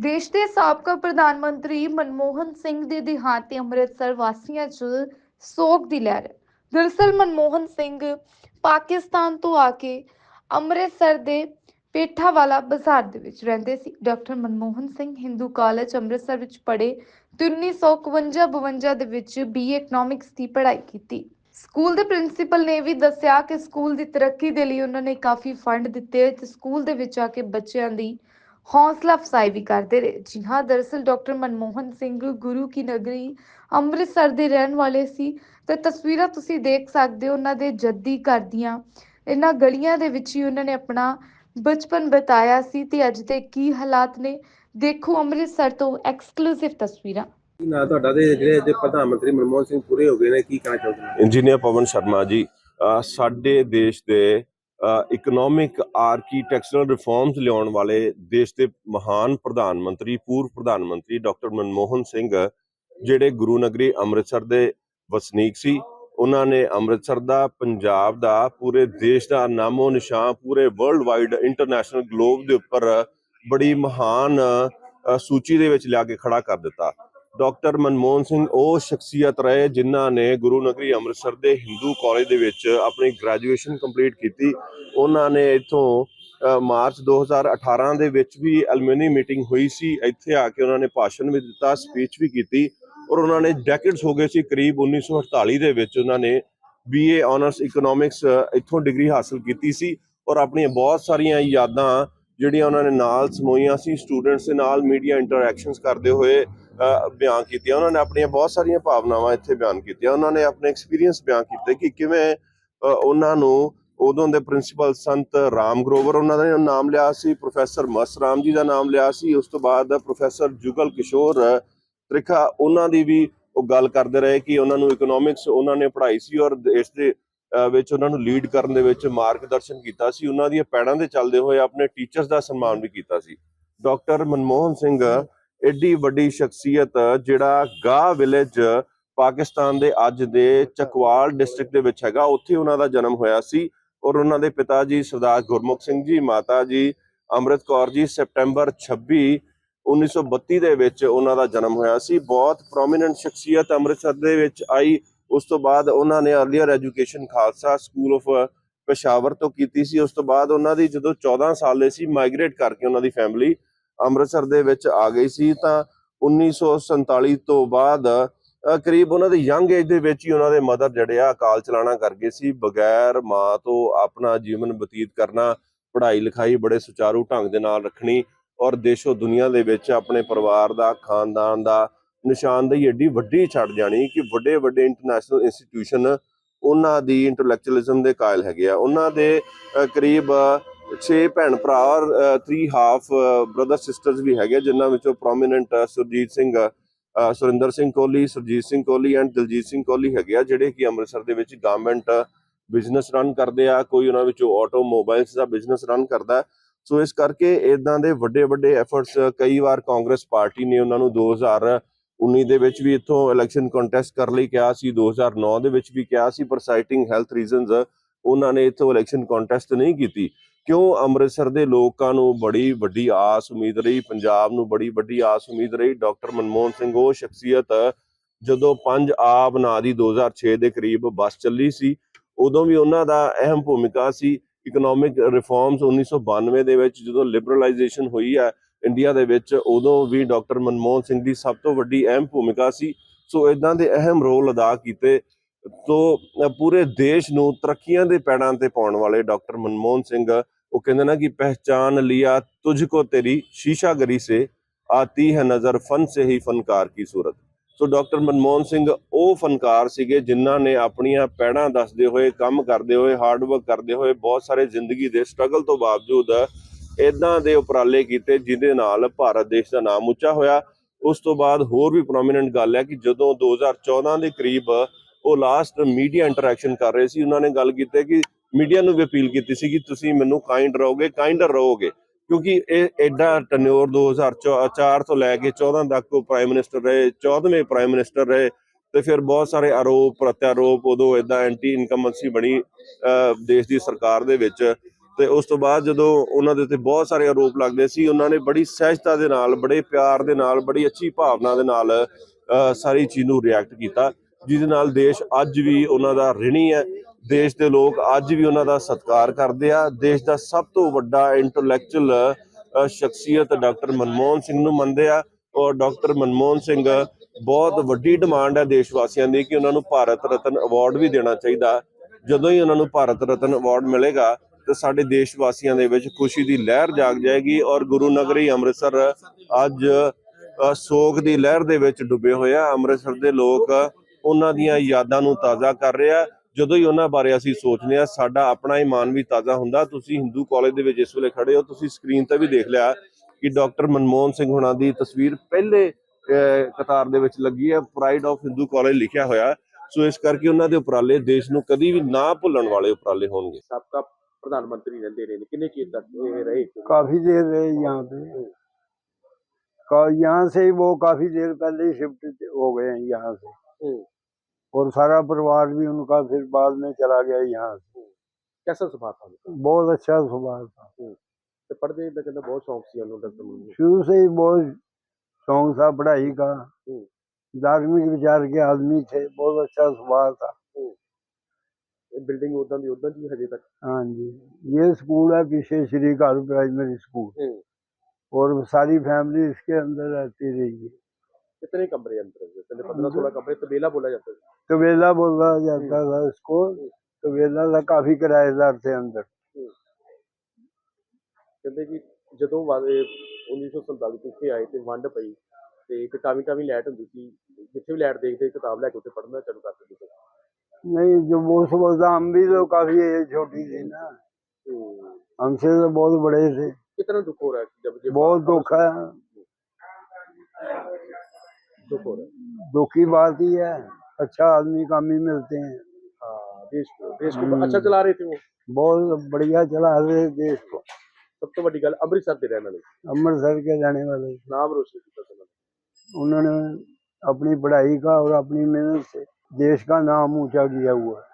ਦੇਸ਼ ਦੇ ਸਾਬਕਾ ਪ੍ਰਧਾਨ ਮੰਤਰੀ ਮਨਮੋਹਨ ਸਿੰਘ ਦੇ ਦੇਹਾਂਤ ਤੇ ਅੰਮ੍ਰਿਤਸਰ ਵਾਸੀਆਂ 'ਚ ਸੋਗ ਦੀ ਲਹਿਰ। ਹੈ ਦਰਅਸਲ ਮਨਮੋਹਨ ਸਿੰਘ ਪਾਕਿਸਤਾਨ ਤੋਂ ਆ ਕੇ ਅੰਮ੍ਰਿਤਸਰ ਦੇ ਪੇਠਾਵਾਲਾ ਬਾਜ਼ਾਰ ਦੇ ਵਿੱਚ ਰਹਿੰਦੇ ਸੀ। ਡਾਕਟਰ ਮਨਮੋਹਨ ਸਿੰਘ ਹਿੰਦੂ ਕਾਲਜ ਅੰਮ੍ਰਿਤਸਰ ਵਿੱਚ ਪੜ੍ਹੇ, ਤੇ 1951-52 ਦੇ ਵਿੱਚ ਬੀਏ ਇਕਨੋਮਿਕਸ ਦੀ ਪੜ੍ਹਾਈ ਕੀਤੀ। ਸਕੂਲ ਦੇ ਪ੍ਰਿੰਸੀਪਲ ਨੇ ਵੀ ਦੱਸਿਆ ਕਿ ਸਕੂਲ ਦੀ ਤਰੱਕੀ ਦੇ ਲਈ ਉਹਨਾਂ ਨੇ ਕਾਫੀ ਫੰਡ ਦਿੱਤੇ ਤੇ ਸਕੂਲ ਦੇ ਵਿੱਚ ਆ ਕੇ ਬੱਚਿਆਂ ਦੀ ਹੌਸਲਾ ਅਫਜ਼ਾਈ ਵੀ ਕਰਦੇ ਰਹੇ। ਜੀ ਹਾਂ ਦਰਅਸਲ ਡਾਕਟਰ ਮਨਮੋਹਨ ਸਿੰਘ ਗੁਰੂ ਕੀ ਨਗਰੀ ਅੰਮ੍ਰਿਤਸਰ ਦੇ ਰਹਿਣ ਵਾਲੇ ਸੀ। ਤੇ ਤਸਵੀਰਾਂ ਤੁਸੀਂ ਦੇਖ ਸਕਦੇ ਹੋ ਉਹਨਾਂ ਦੇ ਜੱਦੀ ਘਰ ਦੀਆਂ। ਇਹਨਾਂ ਗਲੀਆਂ ਦੇ ਵਿੱਚ ਹੀ ਉਹਨਾਂ ਨੇ ਆਪਣਾ ਬਚਪਨ ਬਿਤਾਇਆ ਸੀ ਤੇ ਅੱਜ ਦੇ ਕੀ ਹਾਲਾਤ ਨੇ ਦੇਖੋ ਅੰਮ੍ਰਿਤਸਰ ਤੋਂ ਐਕਸਕਲੂਸਿਵ ਤਸਵੀਰਾਂ। ਕੀ ਨਾਂ ਤੁਹਾਡਾ ਤੇ ਜਿਹੜੇ ਜੇ ਪ੍ਰਧਾਨ ਮੰਤਰੀ ਮਨਮੋਹਨ ਸਿੰਘ ਪੂਰੇ ਹੋ ਗਏ ਨੇ ਕੀ ਕਹਿਣਾ ਚਾਹੁੰਦੇ ਨੇ ਇੰਜੀਨੀਅਰ ਪਵਨ ਸ਼ਰਮਾ ਜੀ ਅਹ ਸਾਡੇ ਦੇਸ਼ ਦੇ ਇਕਨੋਮਿਕ ਆਰਕੀਟੈਕਚਰਲ ਰਿਫਾਰਮਸ ਲਿਆਉਣ ਵਾਲੇ ਦੇਸ਼ ਦੇ ਮਹਾਨ ਪ੍ਰਧਾਨ ਮੰਤਰੀ, ਪੂਰਵ ਪ੍ਰਧਾਨ ਮੰਤਰੀ ਡਾਕਟਰ ਮਨਮੋਹਨ ਸਿੰਘ, ਜਿਹੜੇ ਗੁਰੂ ਨਗਰੀ ਅੰਮ੍ਰਿਤਸਰ ਦੇ ਵਸਨੀਕ ਸੀ, ਉਹਨਾਂ ਨੇ ਅੰਮ੍ਰਿਤਸਰ ਦਾ, ਪੰਜਾਬ ਦਾ, ਪੂਰੇ ਦੇਸ਼ ਦਾ ਨਾਮੋ ਨਿਸ਼ਾਨ, ਪੂਰੇ ਵਰਲਡ ਵਾਈਡ ਇੰਟਰਨੈਸ਼ਨਲ ਗਲੋਬ ਦੇ ਉੱਪਰ ਬੜੀ ਮਹਾਨ ਸੂਚੀ ਦੇ ਵਿੱਚ ਲਿਆ ਕੇ ਖੜਾ ਕਰ ਦਿੱਤਾ। ਡਾਕਟਰ ਮਨਮੋਹਨ ਸਿੰਘ ਉਹ ਸ਼ਖਸੀਅਤ ਰਹੇ ਜਿਨ੍ਹਾਂ ਨੇ ਗੁਰੂ ਨਗਰੀ ਅੰਮ੍ਰਿਤਸਰ ਦੇ ਹਿੰਦੂ ਕਾਲਜ ਦੇ ਵਿੱਚ ਆਪਣੀ ਗ੍ਰੈਜੂਏਸ਼ਨ ਕੰਪਲੀਟ ਕੀਤੀ। ਉਹਨਾਂ ਨੇ ਇੱਥੋਂ ਅ, ਮਾਰਚ 2018 ਦੇ ਵਿੱਚ ਵੀ ਐਲੂਮਨੀ ਮੀਟਿੰਗ ਹੋਈ ਸੀ। ਇੱਥੇ ਆ ਕੇ ਉਹਨਾਂ ਨੇ ਭਾਸ਼ਣ ਵੀ ਦਿੱਤਾ ਸਪੀਚ ਵੀ ਕੀਤੀ ਔਰ ਉਹਨਾਂ ਨੇ ਡੈਕੇਡਸ ਹੋ ਗਏ ਸੀ ਕਰੀਬ 1948 ਦੇ ਵਿੱਚ ਉਹਨਾਂ ਨੇ ਬੀਏ ਆਨਰਸ ਇਕਨੋਮਿਕਸ ਇੱਥੋਂ ਡਿਗਰੀ ਹਾਸਲ ਕੀਤੀ ਸੀ ਔਰ ਆਪਣੀਆਂ ਬਹੁਤ ਸਾਰੀਆਂ ਯਾਦਾਂ ਜਿਹੜੀਆਂ ਉਹਨਾਂ ਨੇ ਨਾਲ ਸਮੋਈਆਂ ਸੀ ਸਟੂਡੈਂਟਸ ਦੇ ਨਾਲ ਮੀਡੀਆ ਇੰਟਰੈਕਸ਼ਨਸ ਕਰਦੇ ਹੋਏ ਬਿਆਨ ਕੀਤੀਆਂ। ਉਹਨਾਂ ਨੇ ਆਪਣੀਆਂ ਬਹੁਤ ਸਾਰੀਆਂ ਭਾਵਨਾਵਾਂ ਇੱਥੇ ਬਿਆਨ ਕੀਤੀਆਂ। ਉਹਨਾਂ ਨੇ ਆਪਣੇ ਐਕਸਪੀਰੀਅੰਸ ਬਿਆਨ ਕੀਤੇ ਕਿ ਕਿਵੇਂ ਉਹਨਾਂ ਨੂੰ ਉਦੋਂ ਦੇ ਪ੍ਰਿੰਸੀਪਲ ਸੰਤ ਰਾਮ ਗਰੋਵਰ ਉਹਨਾਂ ਦਾ ਨਾਮ ਲਿਆ ਸੀ ਪ੍ਰੋਫੈਸਰ ਮਸ ਰਾਮ ਜੀ ਦਾ ਨਾਮ ਲਿਆ ਸੀ, ਉਸ ਤੋਂ ਬਾਅਦ ਪ੍ਰੋਫੈਸਰ ਜੁਗਲ ਕਿਸ਼ੋਰ ਤ੍ਰਿਖਾ, ਉਹਨਾਂ ਦੀ ਵੀ ਉਹ ਗੱਲ ਕਰਦੇ ਰਹੇ ਕਿ ਉਹਨਾਂ ਨੂੰ ਇਕਨੋਮਿਕਸ ਉਹਨਾਂ ਨੇ ਪੜ੍ਹਾਈ ਸੀ ਔਰ ਦੇਸ਼ ਦੇ ਵਿੱਚ ਉਹਨਾਂ ਨੂੰ ਲੀਡ ਕਰਨ ਦੇ ਵਿੱਚ ਮਾਰਗਦਰਸ਼ਨ ਕੀਤਾ ਸੀ। ਉਹਨਾਂ ਦੀਆਂ ਪੈੜਾਂ ਦੇ ਚੱਲਦੇ ਹੋਏ ਆਪਣੇ ਟੀਚਰਸ ਦਾ ਸਨਮਾਨ ਵੀ ਕੀਤਾ ਸੀ। ਡਾਕਟਰ ਮਨਮੋਹਨ ਸਿੰਘ ਐਡੀ ਵੱਡੀ ਸ਼ਖਸੀਅਤ ਜਿਹੜਾ ਗਾ ਵਿਲੇਜ ਪਾਕਿਸਤਾਨ ਦੇ ਅੱਜ ਦੇ ਚਕਵਾਲ ਡਿਸਟ੍ਰਿਕਟ ਦੇ ਵਿੱਚ ਹੈਗਾ। ਉੱਥੇ ਉਹਨਾਂ ਦਾ ਜਨਮ ਹੋਇਆ ਸੀ ਔਰ ਉਹਨਾਂ ਦੇ ਪਿਤਾ ਜੀ ਸਰਦਾਰ ਗੁਰਮੁਖ ਸਿੰਘ ਜੀ, ਮਾਤਾ ਜੀ ਅੰਮ੍ਰਿਤ ਕੌਰ ਜੀ, ਸੈਪਟੈਂਬਰ 26 1932 ਦੇ ਵਿੱਚ ਉਹਨਾਂ ਦਾ ਜਨਮ ਹੋਇਆ ਸੀ। ਬਹੁਤ ਪ੍ਰੋਮਿਨੈਂਟ ਸ਼ਖਸੀਅਤ ਅੰਮ੍ਰਿਤਸਰ ਦੇ ਵਿੱਚ ਆਈ। ਉਸ ਤੋਂ ਬਾਅਦ ਉਹਨਾਂ ਨੇ earlier education Khalsa school of Peshawar ਤੋਂ ਕੀਤੀ ਸੀ। ਉਸ ਤੋਂ ਬਾਅਦ ਉਹਨਾਂ ਦੀ ਜਦੋਂ 14 ਸਾਲ ਦੇ ਸੀ ਮਾਈਗ੍ਰੇਟ ਕਰਕੇ ਉਹਨਾਂ ਦੀ ਫੈਮਿਲੀ ਅੰਮ੍ਰਿਤਸਰ ਦੇ ਵਿੱਚ ਆ ਗਈ ਸੀ ਤਾਂ 1947 ਤੋਂ ਬਾਅਦ ਕਰੀਬ ਉਹਨਾਂ ਦੇ ਯੰਗ ਏਜ ਦੇ ਵਿੱਚ ਹੀ ਉਹਨਾਂ ਦੇ ਮਦਰ ਜਿਹੜੇ ਆ ਅਕਾਲ ਚਲਾਣਾ ਕਰ ਗਏ ਸੀ। ਬਗੈਰ ਮਾਂ ਤੋਂ ਆਪਣਾ ਜੀਵਨ ਬਤੀਤ ਕਰਨਾ, ਪੜ੍ਹਾਈ ਲਿਖਾਈ ਬੜੇ ਸੁਚਾਰੂ ਢੰਗ ਦੇ ਨਾਲ ਰੱਖਣੀ ਔਰ ਦੇਸ਼ੋ ਦੁਨੀਆ ਦੇ ਵਿੱਚ ਆਪਣੇ ਪਰਿਵਾਰ ਦਾ, ਖਾਨਦਾਨ ਦਾ ਨਿਸ਼ਾਨਦੇਹੀ ਏਡੀ ਵੱਡੀ ਛੱਡ ਜਾਣੀ ਕਿ ਵੱਡੇ ਵੱਡੇ ਇੰਟਰਨੈਸ਼ਨਲ ਇੰਸਟੀਟਿਊਸ਼ਨ ਉਹਨਾਂ ਦੀ ਇੰਟੈਲੈਕਚੁਅਲਿਜ਼ਮ ਦੇ ਕਾਇਲ ਹੈਗੇ ਆ। ਉਹਨਾਂ ਦੇ ਕਰੀਬ ਛੇ ਭੈਣ ਭਰਾ ਔਰ 3 ਹਾਫ ਬ੍ਰਦਰ ਸਿਸਟਰਸ ਵੀ ਹੈਗੇ ਜਿਨ੍ਹਾਂ ਵਿੱਚੋਂ ਪ੍ਰੋਮਿਨੈਂਟ ਸੁਰਜੀਤ ਸਿੰਘ ਸੁਰਿੰਦਰ ਸਿੰਘ ਕੋਹਲੀ, ਸੁਰਜੀਤ ਸਿੰਘ ਕੋਹਲੀ ਐਂਡ ਦਿਲਜੀਤ ਸਿੰਘ ਕੋਹਲੀ ਹੈਗੇ ਆ, ਜਿਹੜੇ ਕਿ ਅੰਮ੍ਰਿਤਸਰ ਦੇ ਵਿੱਚ ਗਵਰਨਮੈਂਟ ਬਿਜ਼ਨਸ ਰਨ ਕਰਦੇ ਆ, ਕੋਈ ਉਹਨਾਂ ਵਿੱਚੋਂ ਆਟੋਮੋਬਾਈਲਸ ਦਾ ਬਿਜ਼ਨਸ ਰਨ ਕਰਦਾ ਸੋ ਇਸ ਕਰਕੇ ਇਦਾਂ ਦੇ ਵੱਡੇ ਵੱਡੇ ਐਫਰਟਸ ਕਈ ਵਾਰ ਕਾਂਗਰਸ ਪਾਰਟੀ ਨੇ ਉਹਨਾਂ ਨੂੰ 2019 ਦੇ ਵਿੱਚ ਵੀ ਇੱਥੋਂ ਇਲੈਕਸ਼ਨ ਕੰਟੈਸਟ ਕਰਨ ਲਈ ਕਿਹਾ ਸੀ 2009 ਦੇ ਵਿੱਚ ਵੀ ਕਿਹਾ ਸੀ, ਪਰ ਸਾਈਟਿੰਗ ਹੈਲਥ ਰੀਜ਼ਨਸ ਉਹਨਾਂ ਨੇ ਇੱਥੋਂ ਇਲੈਕਸ਼ਨ ਕੰਟੈਸਟ ਨਹੀਂ ਕੀਤੀ। ਕਿਉਂ ਅੰਮ੍ਰਿਤਸਰ ਦੇ ਲੋਕਾਂ ਨੂੰ ਬੜੀ ਵੱਡੀ ਆਸ ਉਮੀਦ ਰਹੀ? ਪੰਜਾਬ ਨੂੰ ਬੜੀ ਵੱਡੀ ਆਸ ਉਮੀਦ ਰਹੀ। ਡਾਕਟਰ ਮਨਮੋਹਨ ਸਿੰਘ, ਉਹ ਸ਼ਖਸੀਅਤ ਜਦੋਂ ਪੰਜ ਆਬ ਨਾਂ ਦੀ 2006 ਦੇ ਕਰੀਬ ਬੱਸ ਚੱਲੀ ਸੀ, ਉਦੋਂ ਵੀ ਉਹਨਾਂ ਦਾ ਅਹਿਮ ਭੂਮਿਕਾ ਸੀ ਇਕਨੋਮਿਕ ਰਿਫਾਰਮਸ 1992 ਦੇ ਵਿੱਚ ਜਦੋਂ ਲਿਬਰਲਾਈਜੇਸ਼ਨ ਹੋਈ ਹੈ ਇੰਡੀਆ ਦੇ ਵਿੱਚ, ਉਦੋਂ ਵੀ ਡਾਕਟਰ ਮਨਮੋਹਨ ਸਿੰਘ ਦੀ ਸਭ ਤੋਂ ਵੱਡੀ ਅਹਿਮ ਭੂਮਿਕਾ ਸੀ। ਸੋ ਇਦਾਂ ਦੇ ਅਹਿਮ ਰੋਲ ਅਦਾ ਕੀਤੇ ਤੋਂ ਪੂਰੇ ਦੇਸ਼ ਨੂੰ ਤਰੱਕੀਆਂ ਦੇ ਪੈੜਾਂ ਤੇ ਪਾਉਣ ਵਾਲੇ ਡਾਕਟਰ ਮਨਮੋਹਨ ਸਿੰਘ, ਉਹ ਕਹਿੰਦੇ ਨਾ ਕਿ ਪਹਿਚਾਨ ਲਿਆ ਤੁਝਕੋ ਤੇਰੀ ਸ਼ੀਸ਼ਾ ਗਰੀ ਸੇ, ਆਤੀ ਹੈ ਨਜ਼ਰ ਫਨ ਸੇ ਹੀ ਫਨਕਾਰ ਕੀ ਸੂਰਤ। ਸੋ ਡਾਕਟਰ ਮਨਮੋਹਨ ਸਿੰਘ ਉਹ ਫਨਕਾਰ ਸੀਗੇ ਜਿਨ੍ਹਾਂ ਨੇ ਆਪਣੀਆਂ ਪੈੜਾਂ ਦੱਸਦੇ ਹੋਏ, ਕੰਮ ਕਰਦੇ ਹੋਏ ਹਾਰਡ ਵਰਕ ਕਰਦੇ ਹੋਏ ਬਹੁਤ ਸਾਰੇ ਜ਼ਿੰਦਗੀ ਦੇ ਸਟਰਗਲ ਤੋਂ ਬਾਵਜੂਦ ਇਦਾਂ ਦੇ ਉਪਰਾਲੇ ਕੀਤੇ ਜਿਹਦੇ ਨਾਲ ਭਾਰਤ ਦੇਸ਼ ਦਾ ਨਾਮ ਉੱਚਾ ਹੋਇਆ। ਉਸ ਤੋਂ ਬਾਅਦ ਹੋਰ ਵੀ ਪ੍ਰੋਮਿਨੈਂਟ ਗੱਲ ਹੈ ਕਿ ਜਦੋਂ 2014 ਦੇ ਕਰੀਬ ਉਹ ਲਾਸਟ ਮੀਡੀਆ ਇੰਟਰੈਕਸ਼ਨ ਕਰ ਰਹੇ ਸੀ, ਉਹਨਾਂ ਨੇ ਗੱਲ ਕੀਤੀ ਕਿ ਮੀਡੀਆ ਨੂੰ ਵੀ ਅਪੀਲ ਕੀਤੀ ਸੀ ਕਿ ਤੁਸੀਂ ਮੈਨੂੰ ਕਾਈਂਡ ਰਹੋਗੇ ਕਾਈਂਡਰ ਰਹੋਗੇ। ਕਿਉਂਕਿ ਇਹ ਐਡਾ ਟਨਿਓਰ 2004 ਤੋਂ ਲੈ ਕੇ 14 ਤੱਕ ਉਹ ਪ੍ਰਾਈਮ ਮਿਨਿਸਟਰ ਰਹੇ 14ਵੇਂ ਪ੍ਰਾਈਮ ਮਿਨਿਸਟਰ ਰਹੇ, ਤੇ ਫਿਰ ਬਹੁਤ ਸਾਰੇ ਆਰੋਪ, ਪ੍ਰਤਿਆਰੋਪ, ਉਦੋਂ ਇਦਾਂ ਐਂਟੀ ਇਨਕਮਬੈਂਸੀ ਬਣੀ ਦੇਸ਼ ਦੀ ਸਰਕਾਰ ਦੇ ਵਿੱਚ। ਤੇ ਉਸ ਤੋਂ ਬਾਅਦ ਜਦੋਂ ਉਹਨਾਂ ਦੇ ਉੱਤੇ ਬਹੁਤ ਸਾਰੇ ਆਰੋਪ ਲੱਗਦੇ ਸੀ, ਉਹਨਾਂ ਨੇ ਬੜੀ ਸਹਿਜਤਾ ਦੇ ਨਾਲ, ਬੜੇ ਪਿਆਰ ਦੇ ਨਾਲ, ਬੜੀ ਅੱਛੀ ਭਾਵਨਾ ਦੇ ਨਾਲ ਸਾਰੀ ਚੀਜ਼ ਨੂੰ ਰਿਐਕਟ ਕੀਤਾ। ਜਿਹਦੇ ਨਾਲ ਦੇਸ਼ ਅੱਜ ਵੀ ਉਹਨਾਂ ਦਾ ਰਿਣੀ ਹੈ। ਦੇਸ਼ ਦੇ ਲੋਕ ਅੱਜ ਵੀ ਉਹਨਾਂ ਦਾ ਸਤਿਕਾਰ ਕਰਦੇ ਆ। ਦੇਸ਼ ਦਾ ਸਭ ਤੋਂ ਵੱਡਾ ਇੰਟੈਲੈਕਚੁਅਲ ਸ਼ਖਸੀਅਤ ਡਾਕਟਰ ਮਨਮੋਹਨ ਸਿੰਘ ਨੂੰ ਮੰਨਦੇ ਆ ਔਰ ਡਾਕਟਰ ਮਨਮੋਹਨ ਸਿੰਘ ਬਹੁਤ ਵੱਡੀ ਡਿਮਾਂਡ ਹੈ ਦੇਸ਼ ਵਾਸੀਆਂ ਦੀ ਕਿ ਉਹਨਾਂ ਨੂੰ ਭਾਰਤ ਰਤਨ ਅਵਾਰਡ ਵੀ ਦੇਣਾ ਚਾਹੀਦਾ। ਜਦੋਂ ਹੀ ਉਹਨਾਂ ਨੂੰ ਭਾਰਤ ਰਤਨ ਅਵਾਰਡ ਮਿਲੇਗਾ, ਤੇ ਸਾਡੇ ਦੇਸ਼ ਵਾਸੀਆਂ ਦੇ ਵਿੱਚ ਖੁਸ਼ੀ ਦੀ ਲਹਿਰ ਜਾਗ ਜਾਏਗੀ ਔਰ ਗੁਰੂ ਨਗਰੀ ਅੰਮ੍ਰਿਤਸਰ ਅੱਜ ਸੋਗ ਦੀ ਲਹਿਰ ਦੇ ਵਿੱਚ ਡੁੱਬੇ ਹੋਏ ਆ। ਅੰਮ੍ਰਿਤਸਰ ਦੇ ਲੋਕ ਉਹਨਾਂ ਦੀਆਂ ਯਾਦਾਂ ਨੂੰ ਤਾਜ਼ਾ ਕਰ ਰਹੇ ਆ ਜਦੋਂ ਹੀ ਉਹਨਾਂ ਬਾਰੇ ਅਸੀਂ ਸੋਚਦੇ ਆ ਸਾਡਾ ਆਪਣਾ ਇਮਾਨ ਵੀ ਤਾਜ਼ਾ ਹੁੰਦਾ ਤੁਸੀਂ ਹਿੰਦੂ ਕਾਲਜ ਦੇ ਵਿੱਚ ਇਸ ਵੇਲੇ ਖੜੇ ਹੋ ਤੁਸੀਂ ਸਕਰੀਨ ਤੇ ਵੀ ਦੇਖ ਲਿਆ ਕਿ ਡਾਕਟਰ ਮਨਮੋਹਨ ਸਿੰਘ ਹੁਣਾਂ ਦੀ ਤਸਵੀਰ ਪਹਿਲੇ ਅਹ, ਕਤਾਰ ਦੇ ਵਿੱਚ ਲੱਗੀ ਹੈ ਪ੍ਰਾਈਡ ਆਫ ਹਿੰਦੂ ਕਾਲਜ ਲਿਖਿਆ ਹੋਇਆ ਸੋ ਇਸ ਕਰਕੇ ਉਹਨਾਂ ਦੇ ਉਪਰਾਲੇ ਦੇਸ਼ ਨੂੰ ਕਦੀ ਵੀ ਨਾ ਭੁੱਲਣ ਵਾਲੇ ਉਪਰਾਲੇ ਹੋਣਗੇ ਸਾਬਕਾ ਪ੍ਰਧਾਨ ਮੰਤਰੀ ਰਹਿੰਦੇ ਨੇ ਕਿੰਨੇ ਚਿਰ ਤੱਕ ਇਹ ਰਹੇ काफी देर रहे यहाँ पे का यहाँ से ही वो काफी देर पहले ही शिफ्ट हो गए हैं यहाँ से थे और सारा परिवार भी उनका फिर बाद में चला गया यहाँ से। हम्म। कैसा स्वभाव था बहुत अच्छा स्वभाव था। हम्म। तो, तो बहुत शौक सी शुरू से ही बहुत शौक था पढ़ाई का। हम्म। धार्मिक विचार के आदमी थे बहुत अच्छा स्वभाव था। बिल्डिंग उदा दी उदा दी हजे तक? हाँ जी। ये स्कूल है पीछे श्री घर प्राइमरी स्कूल। और सारी फैमिली इसके अंदर रहती रही है। कितने कमरे अंदर है? कहते 15 16 कमरे तबेला बोला जाता है तबेला बोला जाता था इसको तबेला था काफी किराएदार थे अंदर ਕਹਿੰਦੇ ਕਿ ਜਦੋਂ ਵਾ- ਇਹ 1947 ਚ ਇੱਥੇ ਆਏ ਤੇ ਵੰਡ ਪਈ ਤੇ ਇੱਕ ਟਾਵੀ ਟਾਵੀ ਲਾਈਟ ਹੁੰਦੀ ਸੀ ਜਿੱਥੇ ਵੀ ਲਾਈਟ ਦੇਖਦੇ ਕਿਤਾਬ ਲੈ ਕੇ ਉੱਤੇ ਪੜ੍ਹਨਾ ਚਾਲੂ ਕਰ ਦਿੰਦੇ ਸੀ नहीं जो वो समझता हम भी तो काफी एज छोटी थी ना हम्म, हमसे तो बहुत बड़े थे कितना दुख हो रहा है जब ये बहुत दुख है दुख हो रहा है दुख की बात ही है अच्छा आदमी काम ही मिलते हैं हाँ देश को देश को अच्छा चला रहे थे वो बहुत बढ़िया चला रहे देश को ਸਭ ਤੋਂ ਵੱਡੀ ਗੱਲ ਅੰਮ੍ਰਿਤਸਰ ਦੇ ਰਹਿਣ ਵਾਲੇ अमृतसर के रहने वाले थे। ਨਾਮ ਰੋਸ਼ਨ ਕੀਤਾ ਸੀ ਉਹਨਾਂ ਨੇ। उन्होंने अपनी पढ़ाई का और अपनी मेहनत से देश का नाम ऊंचा किया हुआ है